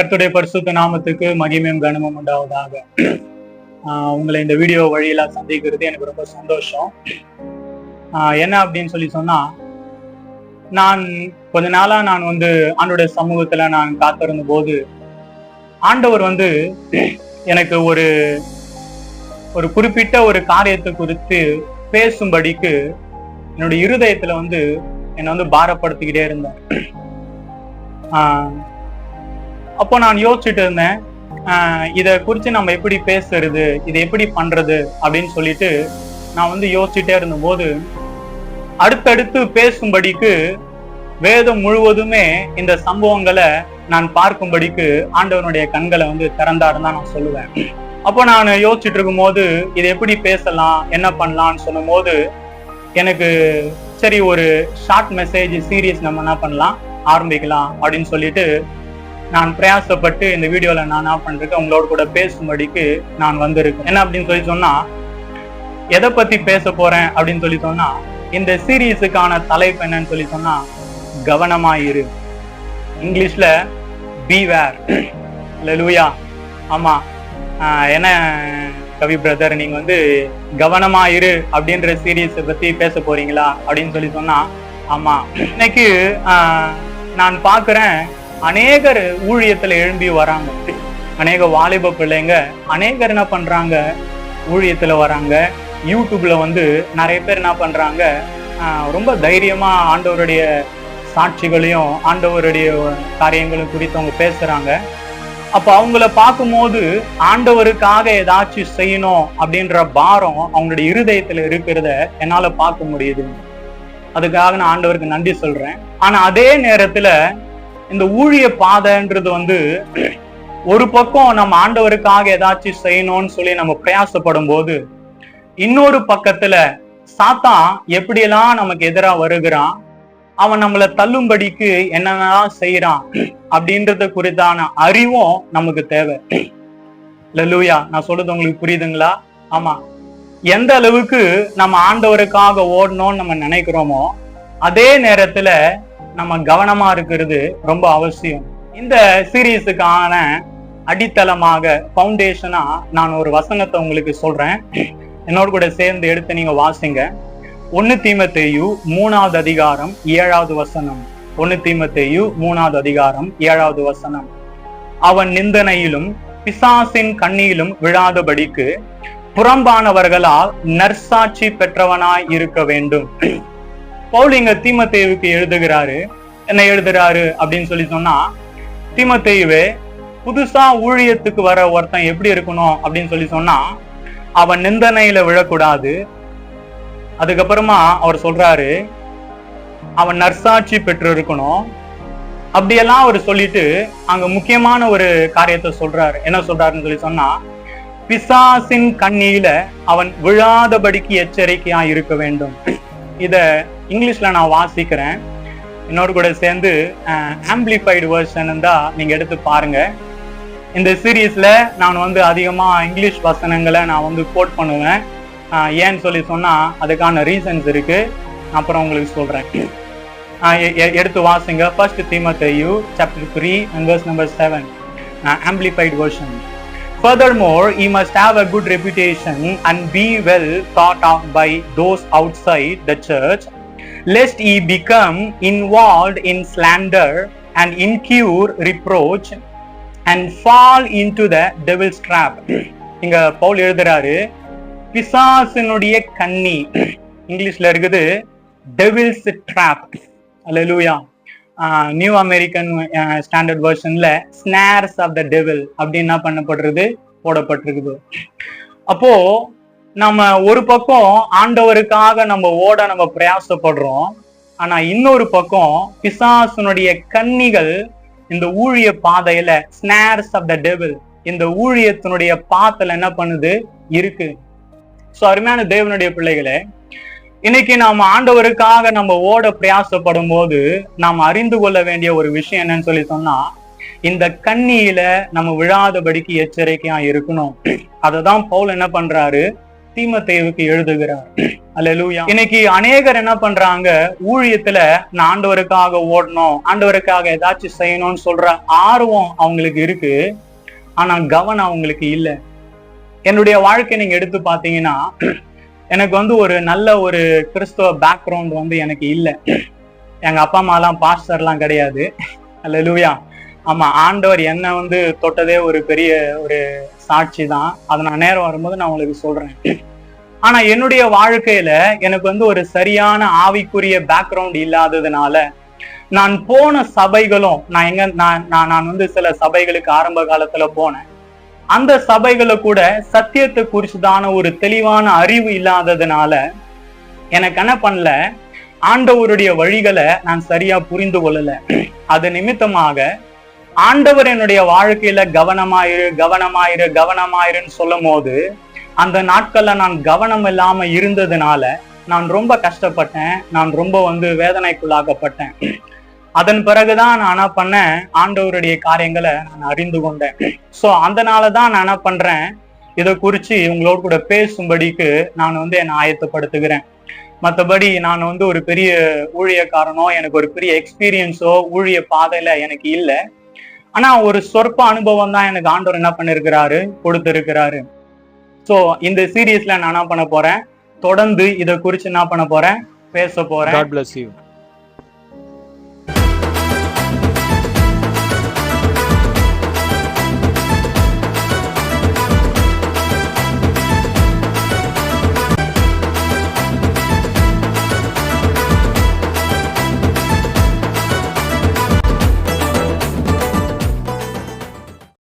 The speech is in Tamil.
கர்த்துடைய பரிசுத்த நாமத்துக்கு மகிமையும் கனமும் உண்டாவதாக. ஆஹ் உங்களை இந்த வீடியோ வழியில சந்திக்கிறது எனக்கு ரொம்ப சந்தோஷம். ஆஹ் என்ன அப்படின்னு சொல்லி சொன்னா நான் கொஞ்ச நாளா நான் வந்து ஆண்டோட சமூகத்துல நான் காத்திருந்த போது ஆண்டவர் வந்து எனக்கு ஒரு ஒரு குறிப்பிட்ட ஒரு காரியத்தை குறித்து பேசும்படிக்கு என்னுடைய இருதயத்துல வந்து என்னை வந்து பாரப்படுத்திக்கிட்டே இருந்தார். ஆஹ் அப்போ நான் யோசிச்சுட்டு இருந்தேன் இதை குறித்து நம்ம எப்படி பேசுறது இதை எப்படி பண்றது? அப்படின்னு சொல்லிட்டு நான் வந்து யோசிச்சுட்டே இருந்தபோது அடுத்தடுத்து பேசும்படிக்கு வேதம் முழுவதுமே இந்த சம்பவங்களை நான் பார்க்கும்படிக்கு ஆண்டவனுடைய கண்களை வந்து திறந்தாருன்னு தான் நான் சொல்லுவேன். அப்போ நான் யோசிச்சுட்டு இருக்கும்போது இதை எப்படி பேசலாம் என்ன பண்ணலாம்னு சொல்லும் போது எனக்கு சரி ஒரு ஷார்ட் மெசேஜ் சீரியஸ் நம்ம என்ன பண்ணலாம் ஆரம்பிக்கலாம் அப்படின்னு சொல்லிட்டு நான் பிரயாசப்பட்டு இந்த வீடியோவில் நான் என்ன பண்ணுறதுக்கு உங்களோட கூட பேசும்படிக்கு நான் வந்திருக்கேன். என்ன அப்படின்னு சொல்லி சொன்னால் எதை பற்றி பேச போகிறேன் அப்படின்னு சொல்லி சொன்னால் இந்த சீரீஸுக்கான தலைப்பு என்னன்னு சொல்லி சொன்னா கவனமாயிரு இங்கிலீஷில் பி வேர் லூயா ஆமாம் என்ன கவி பிரதர் நீங்க வந்து கவனமா இரு அப்படின்ற சீரீஸை பத்தி பேச போறீங்களா அப்படின்னு சொல்லி சொன்னா ஆமா. இன்னைக்கு நான் பாக்குறேன் அநேகர் ஊழியத்துல எழும்பி வராங்க. அநேக வாலிப பிள்ளைங்க அநேகர் என்ன பண்றாங்க? ஊழியத்துல வராங்க. யூடியூப்ல வந்து நிறைய பேர் என்ன பண்றாங்க? ரொம்ப தைரியமா ஆண்டவருடைய சாட்சிகளையும் ஆண்டவருடைய காரியங்களும் குறித்து அவங்க பேசுறாங்க. அப்ப அவங்கள பார்க்கும்போது ஆண்டவருக்காக ஏதாச்சும் செய்யணும் அப்படின்ற பாரம் அவங்களுடைய இருதயத்துல இருக்கிறத என்னால பார்க்க முடியுது. அதுக்காக நான் ஆண்டவருக்கு நன்றி சொல்றேன். ஆனா அதே நேரத்துல இந்த ஊழிய பாதைன்றது வந்து ஒரு பக்கம் நம்ம ஆண்டவருக்காக ஏதாச்சும் செய்யணும்னு சொல்லி நம்ம பிரயாசப்படும் போது இன்னொரு பக்கத்துல சாத்தா எப்படியெல்லாம் நமக்கு எதிரா வருகிறான் அவன் நம்மளை தள்ளும்படிக்கு என்னென்னலாம் செய்யறான் அப்படின்றத குறித்தான அறிவும் நமக்கு தேவை. லூயா நான் சொல்றது உங்களுக்கு புரியுதுங்களா? ஆமா. எந்த அளவுக்கு நம்ம ஆண்டவருக்காக ஓடணும்னு நம்ம நினைக்கிறோமோ அதே நேரத்துல நம்ம கவனமா இருக்கிறது ரொம்ப அவசியம். இந்த சீரீஸுக்கான அடித்தளமாக ஃபவுண்டேஷனா நான் ஒரு வசனத்தை உங்களுக்கு சொல்றேன். என்னோட கூட சேர்ந்து எடுத்து நீங்க வாசிங்க. ஒன்னு தீமத்தேயு மூணாவது அதிகாரம் ஏழாவது வசனம். ஒன்னு தீமத்தேயு மூணாவது அதிகாரம் ஏழாவது வசனம். அவன் நிந்தனையிலும் பிசாசின் கண்ணியிலும் விழாதபடிக்கு புறம்பானவர்களால் நற்சாட்சி பெற்றவனாய் இருக்க வேண்டும். பவுல் இங்க தீமத்தேவுக்கு எழுதுகிறாரு. என்ன எழுதுறாரு அப்படின்னு சொல்லி சொன்னா தீமத்தேயுவே புதுசா ஊழியத்துக்கு வர ஒருத்தன் எப்படி இருக்கணும் அப்படின்னு சொல்லி சொன்னா அவன் நிந்தனையில விழக்கூடாது. அதுக்கப்புறமா அவர் சொல்றாரு அவன் நர்சாட்சி பெற்று இருக்கணும். அப்படியெல்லாம் அவர் சொல்லிட்டு அங்க முக்கியமான ஒரு காரியத்தை சொல்றாரு. என்ன சொல்றாருன்னு சொல்லி சொன்னா பிசாசின் கண்ணியில அவன் விழாதபடிக்கு எச்சரிக்கையா இருக்க வேண்டும். இதை இங்கிலீஷில் நான் வாசிக்கிறேன். இன்னொரு கூட சேர்ந்து ஆம்பிளிஃபைடு வேர்ஷன் தான் நீங்கள் எடுத்து பாருங்கள் இந்த சீரீஸில் நான் வந்து அதிகமாக இங்கிலீஷ் வசனங்களை நான் வந்து கோட் பண்ணுவேன். ஏன்னு சொல்லி சொன்னால் அதுக்கான ரீசன்ஸ் இருக்குது அப்புறம் உங்களுக்கு சொல்கிறேன் எ- எ- எடுத்து வாசிங்க. First தீமத்தையு chapter three and verse number seven amplified version Furthermore, he must have a good reputation and be well thought of by those outside the church, lest he become involved in slander and incur reproach and fall into the devil's trap. இங்க பவுல் எழுதுறாரு பிசாசினுடைய கண்ணி இங்கிலீஷ்ல இருக்குது டெவில்ஸ் ட்ராப் அல்ல லூயா நியூ அமெரிக்கன் ஸ்டாண்டர்ட் வெர்ஷன்ல ஸ்னார்ஸ் ஆஃப் த டெவில் அப்படின்னு என்ன பண்ணப்படுறது போடப்பட்டிருக்குது. அப்போ நம்ம ஒரு பக்கம் ஆண்டவருக்காக நம்ம ஓட நம்ம பிரயாசப்படுறோம். ஆனா இன்னொரு பக்கம் பிசாசுனுடைய கன்னிகள் இந்த ஊழிய பாதையில ஸ்னார்ஸ் ஆஃப் த டெவில் இந்த ஊழியத்தினுடைய பாத்துல என்ன பண்ணுது? இருக்கு. ஸோ அருமையான தேவனுடைய பிள்ளைகளே இன்னைக்கு நாம ஆண்டவருக்காக நம்ம ஓட பிரயாசப்படும் போது நாம் அறிந்து கொள்ள வேண்டிய ஒரு விஷயம் என்னன்னு சொல்லி சொன்னா இந்த கண்ணியில நம்ம விழாதபடிக்கு எச்சரிக்கையா இருக்கணும். அததான் பவுல் என்ன பண்றாரு? தீமத்தேவுக்கு எழுதுகிறார். அல்லேலூயா இன்னைக்கு அநேகர் என்ன பண்றாங்க? ஊழியத்துல நான் ஆண்டவருக்காக ஓடணும் ஆண்டவருக்காக ஏதாச்சும் செய்யணும்னு சொல்ற ஆர்வம் அவங்களுக்கு இருக்கு. ஆனா கவனம் அவங்களுக்கு இல்லை. என்னுடைய வாழ்க்கை நீங்க எடுத்து பாத்தீங்கன்னா எனக்கு வந்து ஒரு நல்ல ஒரு கிறிஸ்துவ பேக்ரவுண்ட் வந்து எனக்கு இல்லை. எங்க அப்பா அம்மாலாம் பாஸ்டர்லாம் கிடையாது. அல்லேலூயா ஆமா ஆண்டவர் என்ன வந்து தொட்டதே ஒரு பெரிய ஒரு சாட்சி தான். அதை நான் நேரம் வரும்போது நான் உங்களுக்கு சொல்றேன். ஆனா என்னுடைய வாழ்க்கையில எனக்கு வந்து ஒரு சரியான ஆவிக்குரிய பேக்ரவுண்ட் இல்லாததுனால நான் போன சபைகளும் நான் எங்க நான் நான் நான் வந்து சில சபைகளுக்கு ஆரம்ப காலத்துல போனேன். அந்த சபைகளை கூட சத்தியத்தை குறிச்சுதான ஒரு தெளிவான அறிவு இல்லாததுனால எனக்கு என்ன பண்ணல? ஆண்டவருடைய வழிகளை நான் சரியா புரிந்து கொள்ளல. அது நிமித்தமாக ஆண்டவர் என்னுடைய வாழ்க்கையில கவனமாயிரு கவனமாயிரு கவனமாயிருன்னு சொல்லும் போது அந்த நாட்கள்ல நான் கவனம் இல்லாம இருந்ததுனால நான் ரொம்ப கஷ்டப்பட்டேன். நான் ரொம்ப வந்து வேதனைக்குள்ளாக்கப்பட்டேன். அதன் பிறகுதான் நான் என்ன பண்ணேன்? ஆண்டவருடைய காரியங்களை நான் அறிந்து கொண்டேன். சோ அதனால தான் நான் என்ன பண்றேன்? இதை குறித்து இவங்களோட கூட பேசும்படிக்கு நான் வந்து என்னை ஆயத்தப்படுத்துகிறேன். மற்றபடி நான் வந்து ஒரு பெரிய ஊழியக்காரனோ எனக்கு ஒரு பெரிய எக்ஸ்பீரியன்ஸோ ஊழிய பாதையில எனக்கு இல்லை. ஆனா ஒரு சொற்ப அனுபவம் தான் எனக்கு ஆண்டவர் என்ன பண்ணிருக்கிறாரு? கொடுத்திருக்கிறாரு. சோ இந்த சீரியஸ்ல நான் என்ன பண்ண போறேன்? தொடர்ந்து இதை குறிச்சு என்ன பண்ண போறேன்? பேச போறேன்.